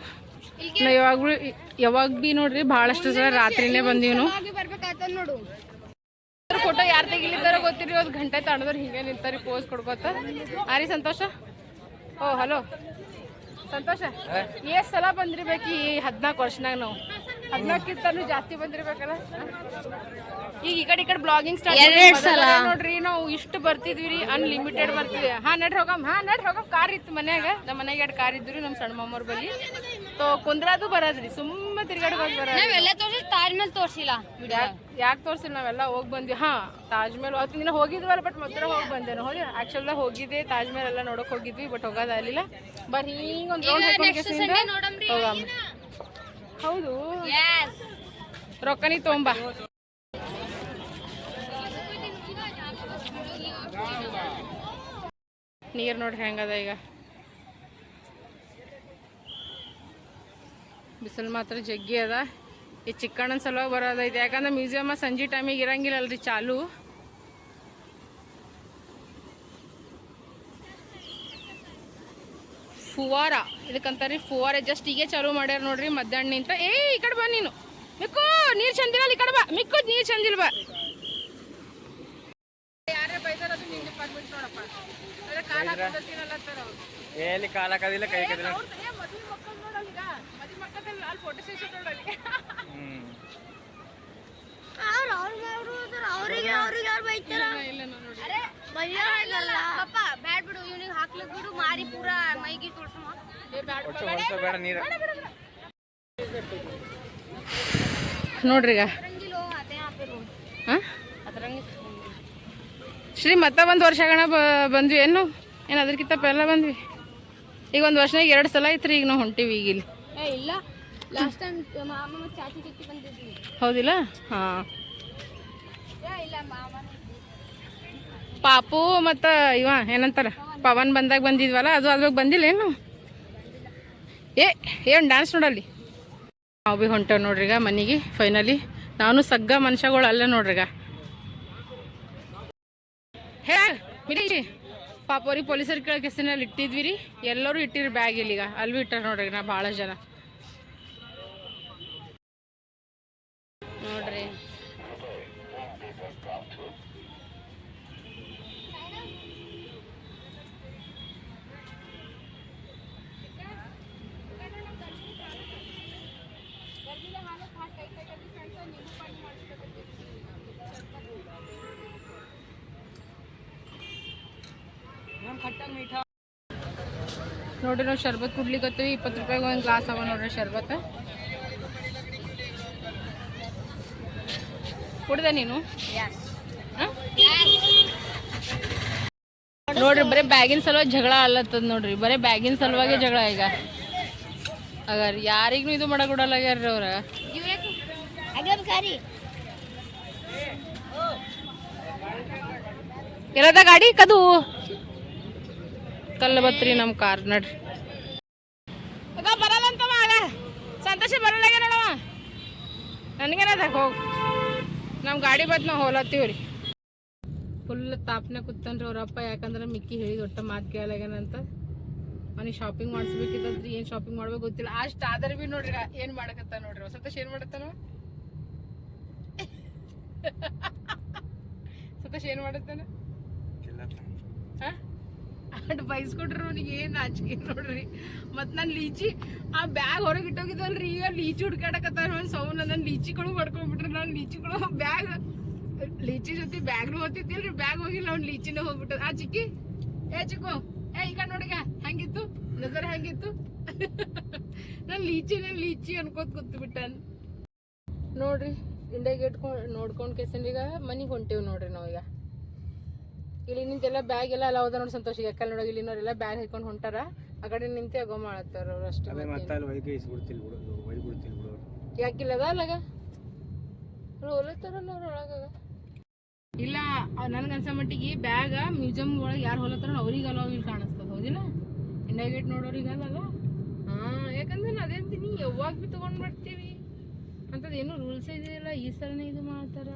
ಯಾವಾಗ್ಲೂ ಯಾವಾಗ ಬಿ ನೋಡ್ರಿ ಭಾಳಷ್ಟು ಸಲ ರಾತ್ರಿನೇ ಬಂದೀವಿ ನಾವು ನೋಡು ಫೋಟೋ ಯಾರು ತೆಗಿಲಿದ್ದಾರ ಗೊತ್ತಿರಿ ಒಂದು ಗಂಟೆ ತಣ್ಣದವ್ರು ಹಿಂಗೆ ನಿಂತಾರಿ ಪೋಸ್ ಕೊಡ್ಕೋತ. ಆರಿ ಸಂತೋಷ? ಓ ಹಲೋ. ಸಂತೋಷ? ಏ ಸಲ ಬಂದಿರ್ಬೇಕು ಈ ಹದಿನಾಲ್ಕು ವರ್ಷನಾಗ ನಾವು. ಹದಿನಾಲ್ಕಿಂತನೂ ಜಾಸ್ತಿ ಬಂದಿರ್ಬೇಕಲ್ಲ? ಈಗ ಈ ಕಡೆ ಈ ಕಡೆ ಬ್ಲಾಗಿಂಗ್ ಸ್ಟಾರ್ಟ್ ನೋಡ್ರಿ ನಾವು ಇಷ್ಟು ಬರ್ತಿದ್ವಿ ರೀ ಅನ್ಲಿಮಿಟೆಡ್ ಬರ್ತಿದ್ವಿ ಹಾ ನಡ್ರಿ ಹೋಗಮ್ ಹಾ ನಡ್ರಿ ಹೋಗಮ್. ಕಾರ್ ಇತ್ತು ಮನ್ಯಾಗ. ನಮ್ಮ ಮನೆಗೆ ಎರಡು ಕಾರ್ ಇದ್ರಿ ನಮ್ಮ ಸಣ್ಣ ಮಾಮೋರ್ ಬಳಿ. ತೋ ಕುಂದ್ರಾದು ಬರೋದ್ರಿ. ಸುಮ್ಮ ತಿರ್ಗಾಡ್ಕೊಂಡು ಬರೋದು ನಾವೆಲ್ಲ ತೋರಿಸಿ ತಾಜ್ ಮೇಲೆ ತೋರಿಸಿಲ್ಲ ಯಾಕೆ ತೋರ್ಸಿಲ್ಲ ನಾವೆಲ್ಲ ಹೋಗಿ ಬಂದ್ವಿ. ಹಾ ತಾಜ್ ಮಹಲ್. ಅವತ್ತಿನ ದಿನ ಹೋಗಿದ್ವಲ್ಲ ಬಟ್ ಮತ್ತೆ ಹೋಗಿ ಬಂದೇನು. ಹೋಗಿ ಆಕ್ಚುಲ್ ಹೋಗಿದ್ದೆ ತಾಜ್ ಮಹಲ್ ಎಲ್ಲ ನೋಡಕ್ ಹೋಗಿದ್ವಿ ಬಟ್ ಹೋಗೋದಾಗಲಿಲ್ಲ ಬಟ್ ಹಿಂಗ್ ಒಂದು ರೌಂಡ್ ಹಾಕೊಂಡು ಹೌದು. ರೊಕ್ಕನಿ ತೊಂಬ ನೀರು ನೋಡ್ರಿ ಹೆಂಗದ ಈಗ. ಬಿಸಿಲು ಮಾತ್ರ ಜಗ್ಗಿ ಅದ. ಈ ಚಿಕ್ಕಣ್ಣನ ಸಲುವಾಗಿ ಬರೋದೈತೆ ಯಾಕಂದ್ರೆ ಮ್ಯೂಸಿಯಮ್ ಸಂಜೆ ಟೈಮಿಗೆ ಇರಂಗಿಲ್ಲ ಅಲ್ರಿ ಚಾಲು. ಫುವಾರ. ಇದಕ್ಕಂತಾರಿ ಫುವಾರ. ಜಸ್ಟ್ ಈಗ ಚಾಲು ಮಾಡ್ಯಾರ ನೋಡ್ರಿ ಮಧ್ಯಾಹ್ನ ನಿಂತ ಏ ಈ ಕಡೆ ಬಾ ನೀನು. ಮಿಕ್ಕು ನೀರು ಚಂದಿಲ್ಲ ಈ ಕಡೆ ಬಾ. ಮಿಕ್ಕು ನೀರು ಚಂದಿಲ್ ಬಾ. ಯಾರೇ ಬೈತಾರ ಅದು ನೋಡಪ್ಪ. ಕಾಲ ಕದಿಲ್ಲ ಕಾಲ ಹಾಕೋದಿಲ್ಲ ಕೈ ಹಾಕೋದಿಲ್ಲ ಮದುವೆ ಮಕ್ಕಳು ನೋಡಲ್ಲ ಈಗ ಮದುವೆ ಮಕ್ಕಳಲ್ಲಿ ಅಲ್ಲಿ ಫೋಟೋ ಸೆಷನ್ ನೋಡಲ್ಲಿ ಹ್ಞೂ ಅವ್ರಿಗೆ ಅವ್ರಿಗೆ ಯಾರು ಬೈತಾರ? ಇಲ್ಲ ನೋಡಿ. ಪಪ್ಪ ಬ್ಯಾಡ್ ಬಿಡು ಇವ್ನಿಗೆ ಹಾಕ್ಲಿಕ್ ಬಿಡು ಮಾರಿ ಪೂರಾ ಮೈಗಿ ತುಳ್ಸಮ ಒಟ್ಟು ಹೊಡ್ಸೋ ಬೇಡ. ನೀರು. ನೋಡ್ರಿ ಈಗ. ಶ್ರೀ ಮತ್ತೆ ಒಂದು ವರ್ಷ ಗಣ ಬಂದ್ವಿ. ಏನು? ಏನು ಅದಕ್ಕಿಂತ ಪೆಲ್ಲ ಬಂದ್ವಿ? ಈಗ ಒಂದು ವರ್ಷನಾಗ ಎರಡು ಸಲ ಐತ್ರಿ ಈಗ ನಾವು ಹೊಂಟಿವಿ ಈಗ ಇಲ್ಲ. ಲಾಸ್ಟ್ ಟೈಮ್ ಮಾಮ ಮತ್ತು ಚಾಚಿ ಜೊತೆ ಬಂದಿದ್ವಿ. ಹೌದಿಲ್ಲ? ಹಾಂ. ಏ ಇಲ್ಲ ಮಾಮ ಪಾಪು ಮತ್ತು ಇವ ಏನಂತಾರ? ಪವನ್ ಬಂದಾಗ ಬಂದಿದ್ವಲ್ಲ ಅದು ಅದ್ರಾಗ ಬಂದಿಲ್ಲ ಏನು? ಏ ಏನು ಡ್ಯಾನ್ಸ್ ನೋಡಲ್ಲಿ? ನಾವು ಭೀ ಹೊಂಟೇವೆ ನೋಡ್ರಿಗ ಈಗ ಮನೆಗೆ ಫೈನಲಿ ನಾನು ಸಗ್ಗ ಮನುಷ್ಯಗಳು ಅಲ್ಲೇ ನೋಡ್ರಿಗ ಹೇ ಬಿಡಿ. ಪಾಪ ಅವ್ರಿಗೆ ಪೊಲೀಸರು ಹೆಸರಿನಲ್ಲಿ ಇಟ್ಟಿದ್ವಿ ರೀ ಎಲ್ಲರೂ ಇಟ್ಟಿರಿ ಬ್ಯಾಗ್ ಇಲ್ಲಿಗ ಅಲ್ಲಿ ಇಟ್ಟಾರ ನೋಡ್ರಿ ನಾ ಭಾಳ ಜನ. ನೋಡ್ರಿ ನಾವು ಶರ್ಬತ್ ಕುಡ್ಲಿಕ್ಕತ್ತೀವಿ ಇಪ್ಪತ್ತು ರೂಪಾಯಿಗೆ ಒಂದು ಗ್ಲಾಸ್ ಅವ ನೋಡ್ರಿ ಶರ್ಬತ್. ಕುಡ್ದೆ ನೀನು? ನೋಡ್ರಿ, ಬರೀ ಬ್ಯಾಗಿನ ಸಲುವಾಗಿ ಜಗಳ ಅಲ್ಲತ್ತದ ನೋಡ್ರಿ. ಬರೀ ಬ್ಯಾಗಿನ ಸಲುವಾಗಿ ಜಗಳ ಈಗ. ಅಗಾರ ಯಾರಿಗೂ ಇದು ಮಾಡಕ್ ಬಿಡಲ್ಲ ಆಗ್ಯಾರ್ರಿ ಅವ್ರ? ಇರದ ಗಾಡಿ, ಕದು. ಕಲ್ಲ ಬತ್ರಿ ನಮ್ಮ ಕಾರ್, ನಡ್ರಿ ಅದ ಬರಲ್ಲ ಅಂತವ ಆಗ ಸಂತೋಷ ಬರಲಾಗ ನೋಡವ ನನಗೇನದ ಹೋಗ್. ನಮ್ಮ ಗಾಡಿ ಬದ್ ನಾವು ಹೋಲತ್ತೀವ್ರಿ ಫುಲ್ ತಾಪ್ನೆ ಕೂತನ್ರಿ ಅವ್ರಪ್ಪ ಯಾಕಂದ್ರೆ ಮಿಕ್ಕಿ ಹೇಳಿದ ಒಟ್ಟ ಮಾತು ಕೇಳಲಾಗ್ಯಾನಂತ ಅವನಿಗೆ ಶಾಪಿಂಗ್ ಮಾಡಿಸ್ಬೇಕಿತ್ತಂದ್ರೆ ಏನು ಶಾಪಿಂಗ್ ಮಾಡ್ಬೇಕು ಗೊತ್ತಿಲ್ಲ. ಅಷ್ಟು ಆದ್ರೆ ಭೀ ನೋಡ್ರಿ ಏನು ಮಾಡಕತ್ತ ನೋಡ್ರಿ ಸತೋಷ್ ಏನು ಮಾಡತ್ತಾನ ಸತೋಷ್ ಏನು ಮಾಡತ್ತಾನ? ಅಟ್ ಬೈಸ್ಕೊಟ್ರು ಅವನಿಗೆ ಏನು ನಾಚಿಕೆ ನೋಡ್ರಿ. ಮತ್ತು ನಾನು ಲೀಚಿ, ಆ ಬ್ಯಾಗ್ ಹೊರಗೆ ಇಟ್ಟೋಗಿದ್ದಲ್ರಿ, ಈಗ ಲೀಚಿ ಹುಡ್ಕಾಡಕತ್ತಾರ ಒಂದು ಸೌನ್ ನನ್ನ ಲೀಚಿಗಳು ಮಾಡ್ಕೊಂಡ್ಬಿಟ್ರಿ ನಾನು ಲೀಚಿಗಳು ಬ್ಯಾಗ್. ಲೀಚಿ ಜೊತೆ ಬ್ಯಾಗ್ನು ಓದ್ತಿದ್ದಿಲ್ರಿ ಬ್ಯಾಗ್ ಹೋಗಿಲ್ಲ ಅವ್ನು ಲೀಚಿನೇ ಹೋಗ್ಬಿಟ್ಟದ ಆ ಚಿಕ್ಕಿ, ಏ ಚಿಕ್ಕು, ಏ ಈಗ ನೋಡಿಗ, ಹಂಗಿತ್ತು, ನಜರ್ ಹಂಗಿತ್ತು. ನಾನು ಲೀಚಿನೇ ಲೀಚಿ ಅನ್ಕೋತ ಕೂತು ಬಿಟ್ಟಾನ ನೋಡ್ರಿ ಇಂಡಿಯಾ ಗೇಟ್ ನೋಡ್ಕೊಂಡು ಕೇಸಂದ್ರೀಗ ಮನೆಗೆ ಹೊಂಟೇವಿ ನೋಡ್ರಿ ನಾವೀಗ. ಇಲ್ಲಿ ನಿಂತೆಲ್ಲ ಬ್ಯಾಗ್ ಎಲ್ಲ ಅಲ್ಲ ಹೋದ ನೋಡಿ ಸಂತೋಷ. ಈಗ ನೋಡಿ ಇಲ್ಲಿನವರೆಲ್ಲ ಬ್ಯಾಗ್ ಹಿಡ್ಕೊಂಡು ಹೊಂಟಾರ. ಆ ಕಡೆ ನಿಂತೆ ಅಗೋ ಮಾಡತ್ತಾರ ಅವ್ರು ಅಷ್ಟೇ ಅದೇ ಮತ್ತೆ. ಅಲ್ಲಿ ಇಸ್ಬಿಡ್ತಿಲ್ ಯಾಕಿಲ್ಲ ಅದ ಅಲ್ಲಾಗ? ಹೊಲತ್ತಾರಲ್ಲ ಅವ್ರ ಒಳಗಾಗ. ಇಲ್ಲ ನನ್ಗೆ ಅನ್ಸೋ ಮಟ್ಟಿಗೆ ಬ್ಯಾಗ ಮ್ಯೂಸಿಯಂ ಒಳಗೆ ಯಾರು ಹೊಲತ್ತಾರ ಅವ್ರಿಗೆ ಅಲ್ಲ ಇಲ್ಲಿ ಕಾಣಿಸ್ತದ ಹೌದಿಲ್ಲ? ಇಂಡಿಯಾ ಗೇಟ್ ನೋಡೋರಿಗೆ ಅಲ್ಲಲ್ಲ ಹಾಂ ಯಾಕಂದ್ರೆ ನಾನು ಅದೇ ಅಂತೀನಿ ಯಾವಾಗ ಭೀ ತಗೊಂಡ್ ಬರ್ತೀವಿ. ಅಂಥದ್ದು ಏನು ರೂಲ್ಸ್ ಇದೆಯಲ್ಲ ಈ ಸಲನೇ ಇದು ಮಾಡ್ತಾರ.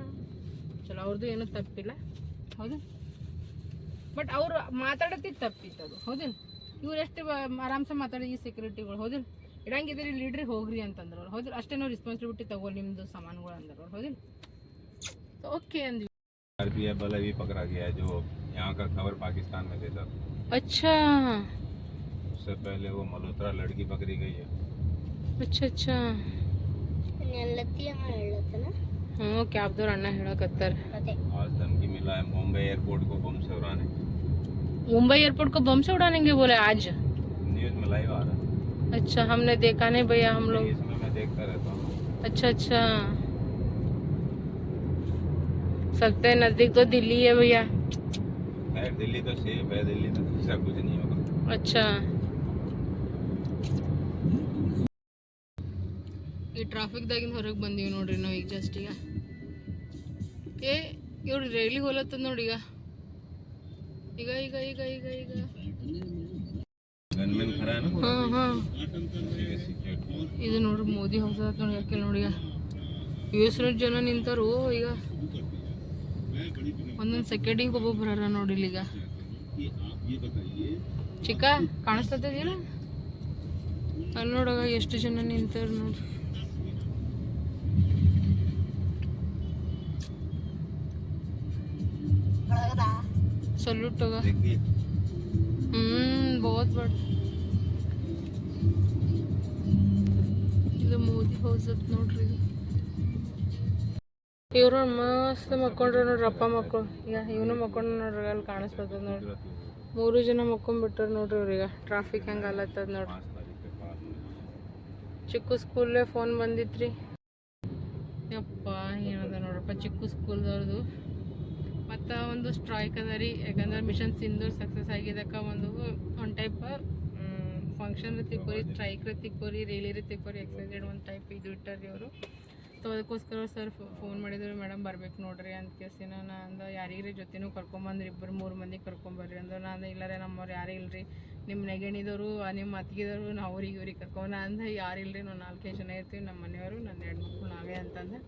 ಚಲೋ ಅವ್ರದ್ದು ಏನೂ ತಪ್ಪಿಲ್ಲ. ಹೌದು? ಬಟ್ ಅವ್ರು ಮಾತಾಡತ್ತಿದ್ದು ತಪ್ಪಿತ್ತು ಅದು ಹೌದಿಲ್ಲ ಇವ್ರು ಎಷ್ಟು ಆರಾಮ್ಸೆ ಮಾತಾಡಿ ಈ ಸೆಕ್ಯೂರಿಟಿಗಳು ಹೌದಿಲ್ಲ ಇಡಂಗಿದ್ರೆ ಲೀಡ್ರಿ ಹೋಗ್ರಿ ಅಂತಂದ್ರು ಅವ್ರು ಹೌದಿಲ್ಲ ಅಷ್ಟೇ ನಾವು ರೆಸ್ಪಾನ್ಸಿಬಿಲಿಟಿ ತಗೊಳ್ಳಿ ನಿಮ್ಮದು ಸಾಮಾನುಗಳು ಅಂದ್ರು ಅವ್ರು ಹೌದಿಲ್ಲ ಓಕೆ ಅಂದ್ವಿ आरपीएफ वाला भी पकड़ा गया है जो यहाँ का खबर पाकिस्तान में देता था अच्छा उससे पहले वो मल्होत्रा लड़की पकड़ी गई है अच्छा अच्छा ನೆಲ್ಲತ್ತಿ ಅಮ್ಮ ಹೇಳತ್ತನ ಹ್ಞೂ ಕ್ಯಾಬ್ದವ್ರು ಅಣ್ಣ ಹೇಳಕತ್ತಾರ ಅದೇ आज धमकी मिला है मुंबई एयरपोर्ट को बम से उड़ाने मुंबई एयरपोर्ट को बम से उड़ाने के बोले आज न्यूज में लाइव आ रहा है अच्छा हमने देखा नहीं भैया हम लोग इसमें मैं देखता रहता हूँ अच्छा अच्छा सकते हैं नज़दीक तो दिल्ली है भैया खैर दिल्ली तो सेफ है दिल्ली तो दूसरा कुछ नहीं होगा अच्छा ಈ ಟ್ರಾಫಿಕ್ದಾಗಿಂದ ಹೊರಗೆ ಬಂದೀವಿ ನೋಡ್ರಿ ನಾವು ಈಗ ಜಸ್ಟ್ ಈಗ ಏ ಇವ್ರು ರೈಲಿ ಹೋಲತ್ತದ ನೋಡಿ ಈಗ ಈಗ ಈಗ ಈಗ ಈಗ ಈಗ. ಹಾ ಹಾ. ಇದು ನೋಡ್ರಿ ಮೋದಿ ಹೌಸ್ ನೋಡಿ ಯಾಕೆ ನೋಡಿ ಈಗ. ಜನ ನಿಂತಾರು ಈಗ. ಒಂದೊಂದು ಸೆಕೆಂಡಿಗೆ ಒಬ್ಬೊಬ್ಬರ ಬರೋರ ನೋಡಿ ಇಲ್ಲಿಗ ಚಿಕ್ಕ ಕಾಣಿಸ್ತದ ಅಲ್ಲಿ ನೋಡಾಗ ಎಷ್ಟು ಜನ ನಿಂತಾರ ನೋಡಿ. ಸಲ್ಯೂಟ್ ಹೋಗ देख दिए ಹ್ಮ್ ಬಹುತ್ ಬಡ ಇದು ಮೋದಿ ಹೌಸ್ ಅತ್ ನೋಡ್ರಿ ಇದು ಇವ್ರು ಮಸ್ತ್ ಮಕ್ಕೊಂಡ್ರ ನೋಡ್ರಿ ಅಪ್ಪ ಮಕ್ಕಳು ಈಗ ಇವನು ಮಕ್ಕೊಂಡ್ ನೋಡ್ರಿ ಅಲ್ಲಿ ಕಾಣಿಸ್ತದ ನೋಡ್ರಿ ಮೂರು ಜನ ಮಕ್ಕೊಂಡ್ಬಿಟ್ಟಾರ ನೋಡ್ರಿ ಇವ್ರೀಗ ಟ್ರಾಫಿಕ್ ಹೆಂಗೆ ಅಲ್ಲತ್ತದ ನೋಡ್ರಿ पाँच तारीख के बाद में ಚಿಕ್ಕ ಸ್ಕೂಲ್ಲೇ ಫೋನ್ ಬಂದಿತ್ರಿ ಯಪ್ಪ ಏನದ ನೋಡ್ರಪ್ಪ ಚಿಕ್ಕ ಸ್ಕೂಲ್ದವ್ರದ್ದು ಮತ್ತು ಒಂದು ಸ್ಟ್ರೈಕ್ ಅದ ರೀ. ಯಾಕಂದ್ರೆ ಮಿಷನ್ ಸಿಂಧೂರ್ ಸಕ್ಸಸ್ ಆಗಿದ್ದಕ್ಕ ಒಂದು ಒಂದು ಟೈಪ್ ಫಂಕ್ಷನ್ ತಿಕ್ಕೋರಿ ಕೋರಿ ಸ್ಟ್ರೈಕ್ ತಿಕ್ಕೋರಿ ಕೋರಿ ರೇಲಿ ತಿಕ್ಕೋರಿ ಕೋರಿ ಎಕ್ಸೈಟೆಡ್ ಒಂದು ಟೈಪ್ ಇದು ಇಟ್ಟಾರ್ರಿ ಅವರು. ಸೊ ಅದಕ್ಕೋಸ್ಕರ ಸರ್ ಫೋನ್ ಮಾಡಿದ್ರು ಮೇಡಮ್ ಬರ್ಬೇಕು ನೋಡ್ರಿ ಅಂತ ಕೇಸಿನ ನಾನು ಅಂದ, ಯಾರಿಗ್ರಿ ಜೊತೆನೂ ಕರ್ಕೊಂಬಂದ್ರಿ ಇಬ್ಬರು ಮೂರು ಮಂದಿ ಕರ್ಕೊಂಬರ್ರಿ. ಅಂದ್ರೆ ನಾನು ಇಲ್ಲರೇ ನಮ್ಮವ್ರು ಯಾರು ಇಲ್ರಿ. ನಿಮ್ಮ ನೆಗಣಿದವರು ನಿಮ್ಮ ಅತ್ತಿಗೆದವರು, ನಾವು ಅವ್ರಿಗೆ ಇವ್ರಿಗೆ ಕರ್ಕೊಂಬ. ಅಂದ ಯಾರು ಇಲ್ರಿ ನಾವು ನಾಲ್ಕೈದು ಜನ ಇರ್ತೀವಿ ನಮ್ಮ ಮನೆಯವರು ನನ್ನ ಮಕ್ಕಳು ನಾವೇ ಅಂತಂದೆ.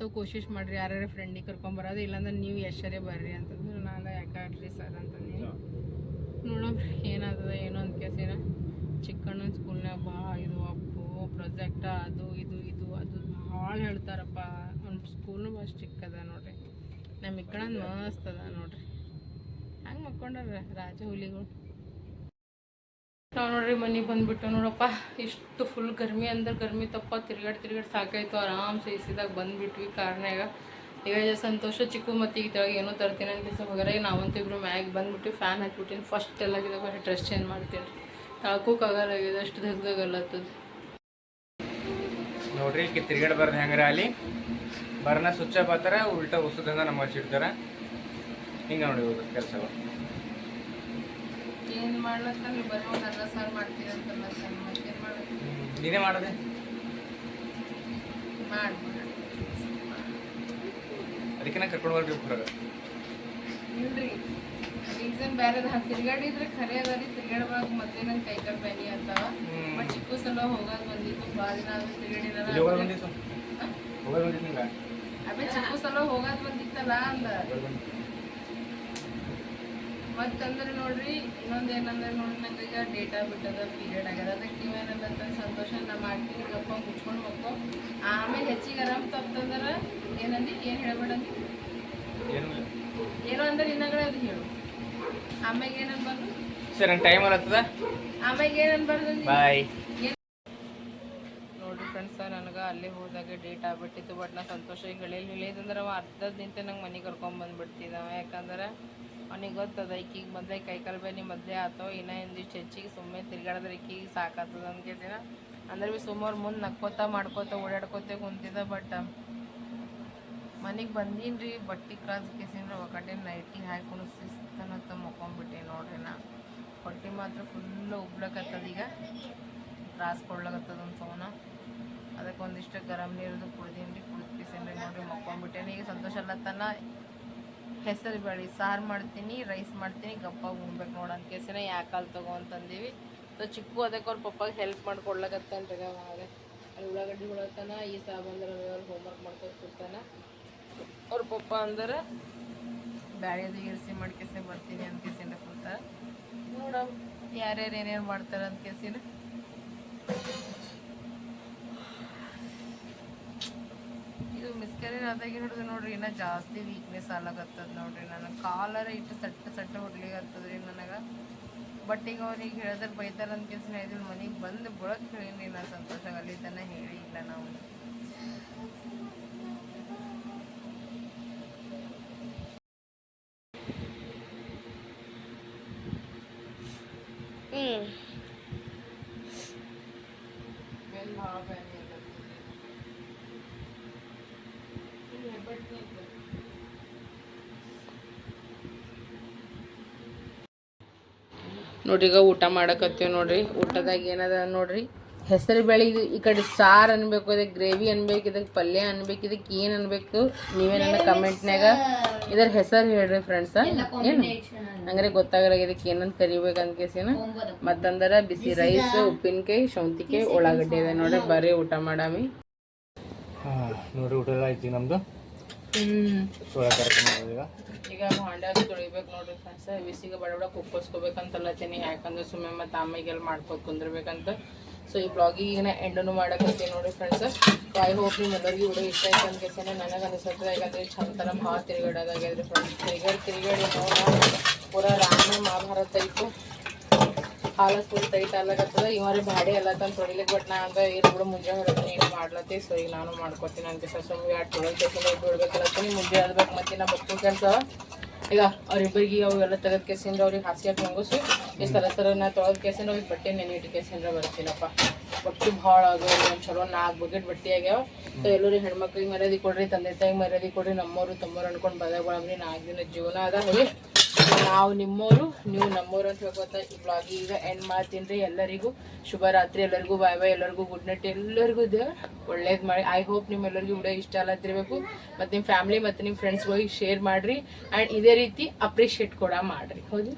ಅಥವಾ ಕೋಶಿಶ್ ಮಾಡಿರಿ ಯಾರ್ಯಾರ ಫ್ರೆಂಡಿಗೆ ಕರ್ಕೊಂಬರೋದು ಇಲ್ಲಾಂದ್ರೆ ನೀವು ಎಷ್ಟರೇ ಬರ್ರಿ ಅಂತಂದ್ರೆ ನಾನು ಯಾಕಾಡ್ರಿ ಸರ್ ಅಂತಂದು ನೋಡೋಣ ಏನಾಗ್ತದ ಏನೋ ಅಂತ ಕೇಸಿನ ಚಿಕ್ಕಣ್ಣ ಸ್ಕೂಲ್ನಾಗ ಭಾಳ ಇದು ಅಪ್ಪು ಪ್ರೊಜೆಕ್ಟ ಅದು ಇದು ಇದು ಅದು ಭಾಳ ಹೇಳ್ತಾರಪ್ಪ. ಅವ್ನ ಸ್ಕೂಲ್ನು ಭಾಳ ಚಿಕ್ಕದ ನೋಡ್ರಿ. ನಮ್ಮ ಇಕ್ಕಣ ಮಸ್ತ್ ಅದ ನೋಡ್ರಿ. ಹಂಗೆ ಮಕ್ಕೊಂಡ್ರ ರಾಜ ಹುಲಿಗಳು. ನಾವು ನೋಡ್ರಿ ಮನೆಗೆ ಬಂದ್ಬಿಟ್ಟು ನೋಡಪ್ಪ, ಇಷ್ಟು ಫುಲ್ ಗರ್ಮಿ ಅಂದ್ರೆ ಗರ್ಮಿ ತಪ್ಪ, ತಿರ್ಗಾಡಿ ತಿರ್ಗಾಡಿ ಸಾಕಾಯ್ತು. ಆರಾಮ್ಸೆ ಇಸಿದಾಗ ಬಂದ್ಬಿಟ್ವಿ ಕಾರ್ನಾಗ ಈಗ ಸಂತೋಷ, ಚಿಕ್ಕು ಮತ್ತು ಈಗ ತೆಳಗೆ ಏನೋ ತರ್ತೀನಿ ಅಂತ ಹೋಗ್ಯಾರ ನಾವಂತೂ ಇಬ್ರು ಮ್ಯಾಗ್ ಬಂದ್ಬಿಟ್ಟು ಫ್ಯಾನ್ ಹಾಕ್ಬಿಟ್ಟಿನಿ ಫಸ್ಟ್ ಎಲ್ಲ ಬರೀ ಡ್ರೆಸ್ ಚೇಂಜ್ ಮಾಡ್ತೀನಿ. ತಾಕೋಕ್ಕಾಗಲ್ಲ ಆಗಿದೆ, ಅಷ್ಟು ದಗ್ದಾಗಲ್ಲತ್ತದ ನೋಡ್ರಿ ಈಗ ಬರ್ನ ಹೆಂಗಾರ ಅಲ್ಲಿ? ಬರ್ನ ಸ್ವಚ್ಛ ಬರ್ತಾರೆ ಉಲ್ಟಾ ಉಸುದಿಂದ ನಮ್ಗೆ ಹಚ್ಚಿಡ್ತಾರೆ. ಹಿಂಗೆ ನೋಡಿ ಕೆಲಸಗಳು. ಏನು ಮಾಡ್ಲತ್ತ ನೀವು ಬರೀ ಒಂದು ಅನ್ನ ಸಾರು ಮಾಡ್ತೀರಿ ಅಂತ ಮತ್ತೇನು ಮಾಡೋದು ನೀನೇ ಮಾಡೋದೆ? ಮಾಡಿ. ಅದಕ್ಕೆ ನಾ ಕರ್ಕೊಂಡು ಬರ್ರಿ ಹೊರಗೆ ಇಲ್ರಿ. ರೀಸನ್ ಬೇರೆ ಅದ ತಿರ್ಗಾಡಿದ್ರೆ ಖರೆ ಅದ ರೀ ತಿರ್ಗಾಡ್ಬಾಗ ಮೊದಲೇ ನಂಗೆ ಕೈ ಕಾಲು ಬ್ಯಾನಿ ಅಂತಾವ. ಬಟ್ ಚಿಕ್ಕ ಸಲ ಹೋಗೋದು ಬಂದಿತ್ತು ಭಾಳ ದಿನ ಆದ್ರೂ ತಿರ್ಗಾಡಿರಲ್ಲ ಆಮೇಲೆ ಚಿಕ್ಕ ಸಲ ಹೋಗೋದು ಬಂದಿತ್ತಲ್ಲ ಅಂದ. ಮತ್ತಂದ್ರೆ ನೋಡ್ರಿ ಇನ್ನೊಂದು ಏನಂದ್ರೆ ನೋಡಿ ನಂಗೆ ಈಗ ಡೇಟಾ ಬಿಟ್ಟದ ಪೀರಿಯಡ್ ಆಗ್ಯದ. ಅದಕ್ಕೆ ನೀವೇನಲ್ಲ ಸಂತೋಷ ನಾ ಮಾಡ್ತೀನಿ ಗಪ್ಪ ಮುಚ್ಕೊಂಡು ಹೋಗ್ಕೊ ಆಮೇಲೆ ಹೆಚ್ಚಿಗೆ ಆರಾಮ್ ತಪ್ಪಂದ್ರೆ ಏನಂದಿ ಏನು ಹೇಳ್ಬೇಡಂದಿ ಏನು ಅಂದ್ರೆ ಇನ್ನಗಳೇ ಅದು ಹೇಳು. ಆಮ್ಯಾಗ ಬಂದು? ಸರ್ ನಂಗೆ ಟೈಮ್ ಆಗ್ತದ ಆಮ್ಯಾಗ ಏನನ್ಬಾರ್ದು ಬಾಯ್ ನೋಡ್ರಿ ಫ್ರೆಂಡ್ಸ್ ನನಗೆ ಅಲ್ಲೇ ಹೋದಾಗ ಡೇಟ್ ಆಗ್ಬಿಟ್ಟಿತ್ತು ಬಟ್ ನಾ ಸಂತೋಷ ಹೇಳಿಲ್ಲ ಹೇಳಿದಂದ್ರೆ ಅವ ಅರ್ಧದ ನಿಂತೆ ನಂಗೆ ಮನೆಗೆ ಕರ್ಕೊಂಡ್ ಬಂದ್ಬಿಡ್ತಿದ್ದ ಅವ. ಯಾಕಂದ್ರೆ ಅವನಿಗೆ ಗೊತ್ತದ, ಈಕಿಗೆ ಮೊದಲೇ ಕೈಕಾಲು ನೀ ಮೊದಲೇ ಆತೋ ಇನ್ನ ಇಂದಿಷ್ಟು ಹೆಚ್ಚಿಗೆ ಸುಮ್ಮನೆ ತಿರ್ಗಾಡಿದ್ರೆ ಈಕಿಗೆ ಸಾಕಾಗ್ತದ ಅಂದ್ಕೇಸಿನ ಅಂದ್ರೆ ಬಿ ಸುಮಾರು ಮುಂದೆ ನಕ್ಕೋತ ಮಾಡ್ಕೋತ, ಓಡಾಡ್ಕೋತ ಕುಂತಿದ್ದ ಬಟ್ ಮನೆಗೆ ಬಂದೀನಿ ರೀ, ಬಟ್ಟೆ ಕ್ರಾಸ್ ಕೇಸಿಂದ್ರೆ ಒಕ್ಕಟೆ ನೈಟಿ ಹಾಕೊಂಡು ಶಿಸ್ತನತ್ತ ಮಕ್ಕೊಂಬಿಟ್ಟೆ ನೋಡ್ರಿ ನಾ. ಹೊಟ್ಟೆ ಮಾತ್ರ ಫುಲ್ಲು ಉಬ್ಲಕತ್ತದ ಈಗ. ಕ್ರಾಸ್ ಕೊಡ್ಲಕತ್ತದ ಒಂದು ಸೌನ. ಅದಕ್ಕೆ ಒಂದಿಷ್ಟು ಗರಂ ನೀರದು ಕುಡ್ದೀನಿ ರೀ, ಕುಡ್ದು ಕಿಸಿನ್ರಿ ನೋಡ್ರಿ ಮಕ್ಕೊಂಬಿಟ್ಟೇನೆ. ಈಗ ಸಂತೋಷ ಅಲ್ಲತ್ತನ. ಹೆಸರು ಬೇಳೆ ಸಾರು ಮಾಡ್ತೀನಿ ರೈಸ್ ಮಾಡ್ತೀನಿ ಗಪ್ಪಾಗಿ ಉಣ್ಬೇಕು ನೋಡೋಣ. ಅಂತ ಕೇಸಿನ ಯಾಕಲ್ ತಗೋ ಅಂತಂದೀವಿ. ಸೊ ಚಿಕ್ಕು ಅದಕ್ಕೆ ಅವ್ರ ಪಪ್ಪಾಗೆ ಹೆಲ್ಪ್ ಮಾಡ್ಕೊಡ್ಲಕತ್ತಂತ ಅವಾಗ ಅಲ್ಲಿ ಉಳ್ಳಾಗಡ್ಡಿ ಉಳತನ, ಈ ಸಾಬಂದ್ರೆ ಅವ್ರು ಹೋಮ್ವರ್ಕ್ ಮಾಡ್ಕೊಂಡು ಕೊಡ್ತಾನ ಅವ್ರ ಪಪ್ಪ ಅಂದ್ರೆ ಬ್ಯಾಳೆದು ಇರಿಸಿ ಮಾಡ್ಕೇಸೆ ಬರ್ತೀನಿ ಅಂತ ಕೇಸಿನ ಕೂತ. ನೋಡ ಯಾರ್ಯಾರು ಏನೇನು ಮಾಡ್ತಾರೆ ಅಂತ ಕೇಸಿನ ಇದು ಅದಾಗಿ ಹಿಡಿದು ನೋಡ್ರಿ ಇನ್ನ ಜಾಸ್ತಿ ವೀಕ್ನೆಸ್ ಆಲಾಗತ್ತದ ನೋಡ್ರಿ. ನನಗೆ ಕಾಲರ ಇಟ್ಟು ಸಟ್ಟ ಸಟ್ಟ ಹೊಡ್ಲಿಗತ್ತದ್ರಿ ನನಗೆ. ಬಟ್ ಈಗ ಅವ್ರಿಗೆ ಹೇಳಿದ್ರೆ ಬೈತಾರ ಅಂತ ಕೇಸಿನ ಇದ್ರ ಮನೆಗೆ ಬಂದು ಬುಳಕ್ ಹೇಳೀನಿ ನಾನು ಸಂತೋಷ ಅಲ್ಲಿ ತನ ಹೇಳಿ ಇಲ್ಲ ನಾವು. ಹ್ಞೂ ಬೆನ್ನು ಭಾಳ ಬ್ಯಾನಿ ಆಗತ್ತೆ. ಇಲ್ಲಿ ಹೆಬ್ಬೆಟ್ನೇ ಇತ್ತು. ನೋಡ್ರಿ ಈಗ ಊಟ ಮಾಡಕತ್ತೀವಿ ನೋಡ್ರಿ. ಊಟದಾಗ ಏನದ ನೋಡ್ರಿ. ಹೆಸರು ಬೇಳೆ ಇದು ಈ ಕಡೆ ಸಾರು ಅನ್ಬೇಕು ಇದಕ್ಕೆ ಗ್ರೇವಿ ಅನ್ಬೇಕು ಇದಕ್ಕೆ ಪಲ್ಯ ಅನ್ಬೇಕು ಇದಕ್ಕೆ ಏನು ಅನ್ಬೇಕು ನೀವೇನ ನನ್ನ ಕಮೆಂಟ್ನಾಗ ಇದರ ಹೆಸರು ಹೇಳ್ರಿ ಫ್ರೆಂಡ್ಸ ಏನು? ಹಂಗಾರೆ ಗೊತ್ತಾಗಲ್ಲ ಇದಕ್ಕೆ ಏನಂತ ಕರಿಬೇಕು ಅನ್ಕೇಸಿನ ಮತ್ತಂದ್ರೆ ಬಿಸಿ ರೈಸ್ ಉಪ್ಪಿನಕಾಯಿ ಶೌಂತಿಕಾಯಿ ಉಳ್ಳಾಗಡ್ಡೆ ಇದೆ ನೋಡ್ರಿ ಬರೀ ಊಟ ಮಾಡಾಮಿ. ಹಾಂ ನೋಡ್ರಿ ಊಟ ಎಲ್ಲ ಐತಿ ನಮ್ದು? ಹ್ಮ್. ಸೋಳ ಕರ್ಕೊಂಡು ಈಗ ಭಾಂಡ್ಯಾಗ ತೊಳಿಬೇಕು ನೋಡ್ರಿ ಫ್ರೆಂಡ್ಸ್ ಬಿಸಿಗೆ ಬಡ ಬಡ ಕುಕ್ಕೋಸ್ಕೋಬೇಕಂತಲ್ಲತ್ತೀನಿ ಯಾಕಂದ್ರೆ ಸುಮ್ಮನೆ ಮತ್ತೆ ಅಮ್ಮಿಗೆಲ್ಲ ಮಾಡ್ಕೊಂಡು ಕುಂದಿರ್ಬೇಕಂತ. ಸೊ ಈ ಬ್ಲಾಗಿಗೆ ಈಗ ಎಂಡನು ಮಾಡಕತ್ತೀನಿ ನೋಡ್ರಿ ಫ್ರೆಂಡ್ಸ್ ಹೋಪ್ ನಿಮ್ಮ ಎಲ್ಲರಿಗೂ ವಿಡಿಯೋ ಇಷ್ಟ ಆಯ್ತು ಅಂತ ಕೇಸನೆ ನನಗೆ ಅನಿಸುತ್ತೆ ಯಾಕಂದ್ರೆ ಥರ ಭಾಳ ತಿರುಗಾಡೋದಾಗ್ಯದ್ರಿ ಫ್ರೆಂಡ್ಸ್ ತಿರುಗಾಡಿ ತಿರುಗಾಡಿ ಪೂರ ರಾಮಾಯಣ ಮಹಾಭಾರತ ಇತ್ತು. ಹಾಲ ಫುಲ್ ಟೈಟ್ ಆಗ್ಲಾಕತ್ತದ. ಇವರೇ ಬಾಡಿ ಎಲ್ಲ ತಂದು ತೊಳಿಲಿಕ್ಕೆ ಬಟ್ ನಾ ಅಂತ ಏನು ಬಿಡು, ಮುಂಜಾನೆ ಹೇಳ್ತೀನಿ ಏನು ಮಾಡ್ಲತ್ತಿ? ಸೊ ಈಗ ನಾನು ಮಾಡ್ಕೊತೀನಿ ಅಂತ ಸುಮ್ಮನೆ ಎರಡು ತೊಳಗೆ ಬಿಡ್ಬೇಕಲ್ಲತ್ತೀನಿ ಮುಂಜೆ ಆದ್ಬೇಕು ಮತ್ತೆ ನಮ್ಮ ಮಕ್ಕಳ ಕೆಲಸ. ಈಗ ಅವ್ರಿಬ್ಬರಿಗೆ ಅವೆಲ್ಲ ತೆಗೆದ ಕೇಸಿಂದ ಅವ್ರಿಗೆ ಹಾಸಿಗೆ ಮಂಗುಸು ಈ ಸಲ ಸರ ನಾ ತೊಳೆದ ಕೇಸಿಂದ ಅವ್ರಿಗೆ ಬಟ್ಟೆ ನೆನಿಟ್ಟು ಕೇಸಿಂದ ಬರ್ತೀನಪ್ಪ. ಬಟ್ಟೆ ಭಾಳ ಆಗ್ಯಾವ ಒಂದು ಚಲೋ ನಾಲ್ಕು ಬಕೆಟ್ ಬಟ್ಟೆ ಆಗ್ಯಾವ. ಸೊ ಎಲ್ಲರೂ ಹೆಣ್ಮಕ್ಳಿಗೆ ಮರ್ಯಾದೆ ಕೊಡ್ರಿ, ತಂದೆ ತಾಯಿಗೆ ಮರ್ಯಾದೆ ಕೊಡ್ರಿ ನಮ್ಮವರು ತಮ್ಮವ್ರು ಅನ್ಕೊಂಡು ಬದಲಾಗ್ರಿ ನಾಲ್ಕು ದಿನ ಜೀವನ ಅದ. ಹೋಗಿ ನಾವು ನಿಮ್ಮವರು ನೀವು ನಮ್ಮವರು ಅಂತ ಹೇಳ್ಕೊತ ಈ ಬ್ಲಾಗ್ ಈಗ ಎಂಡ್ ಮಾಡ್ತೀನಿ ರೀ. ಎಲ್ಲರಿಗೂ ಶುಭರಾತ್ರಿ, ಎಲ್ಲರಿಗೂ ಬಾಯ್ ಬಾಯ್ ಎಲ್ಲರಿಗೂ ಗುಡ್ ನೈಟ್ ಎಲ್ಲರಿಗೂ ದೇವ್ರು ಒಳ್ಳೇದು ಮಾಡಿ. ಐ ಹೋಪ್ ನಿಮ್ಮೆಲ್ಲರಿಗೂ ವಿಡಿಯೋ ಇಷ್ಟ ಆಗತ್ತಿರ್ಬೇಕು ಮತ್ತು ನಿಮ್ಮ ಫ್ಯಾಮಿಲಿ ಮತ್ತು ನಿಮ್ಮ ಫ್ರೆಂಡ್ಸ್ಗಳಿಗೆ ಶೇರ್ ಮಾಡಿರಿ. ಆ್ಯಂಡ್ ಇದೇ ರೀತಿ ಅಪ್ರಿಷಿಯೇಟ್ ಕೂಡ ಮಾಡಿರಿ. ಹೌದು?